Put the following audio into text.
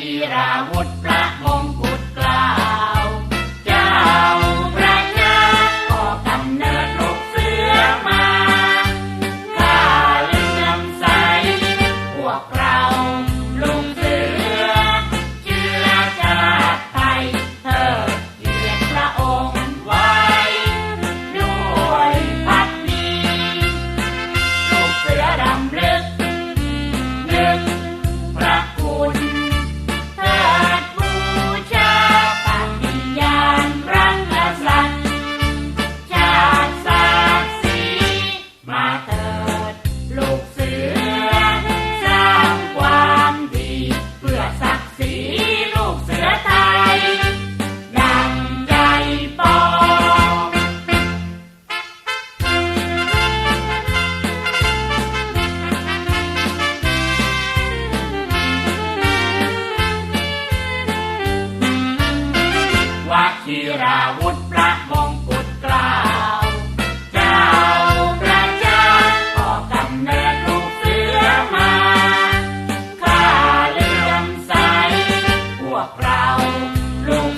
ธีราวุธพระ ธีราวุธพระมงกุฎเกล้าเจ้าประชาก็ำเนิลูกเสือมาข้าเลื่อมใสพวกเราลุง